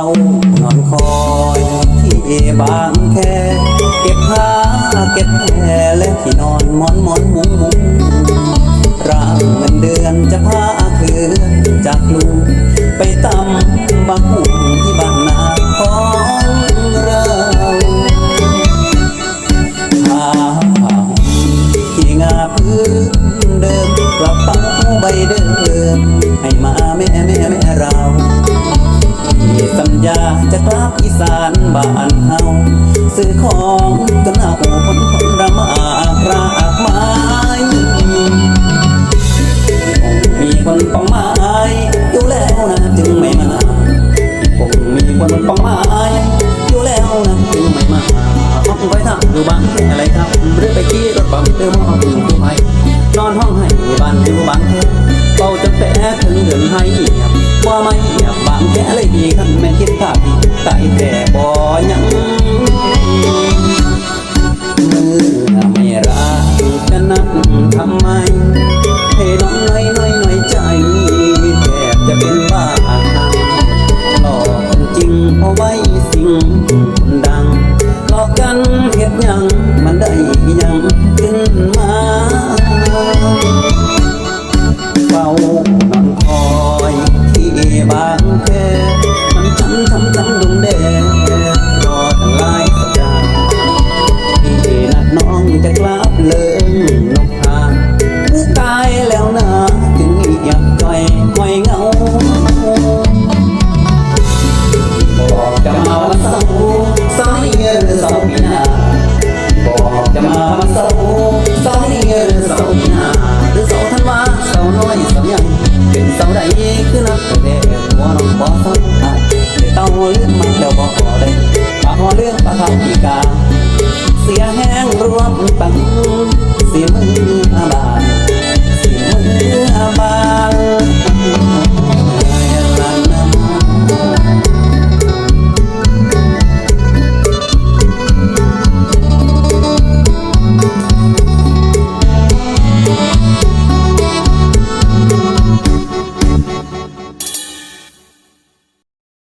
านอนคอยที่บางแค่เก็บผ้าเก็บแผลและที่นอนหมอนหมอนมุ้งมุ้งร่างเงินเดือนจะพาเคลื่อนจากลูกไปตำบางหุ่งที่บ้านนาของเราหาที่งาพื้นเดิมกลับปักผู้ใบเดิม อีสานบ้านเฮาซื้อของกัน่าโอ้ผลผลระมาพระอักไม้มีคนปองไม้อยู่แล้วนะจึงไม่มาคงมีคนปองไม้อยู่แล้วนะจึงไม่มาห้องไว้ทำอยู่บ้างอะไรครับ หรือไปขี้รถบังเตอร์มองอยู่ผู้ในอนห้องให้บ้านดูบ้านเธอาจะแปะถึงเดือนให้เว่าไม่เหียบบางแค่เลยดีขันแม่คิดภาพดีแต่ จะมาวันเส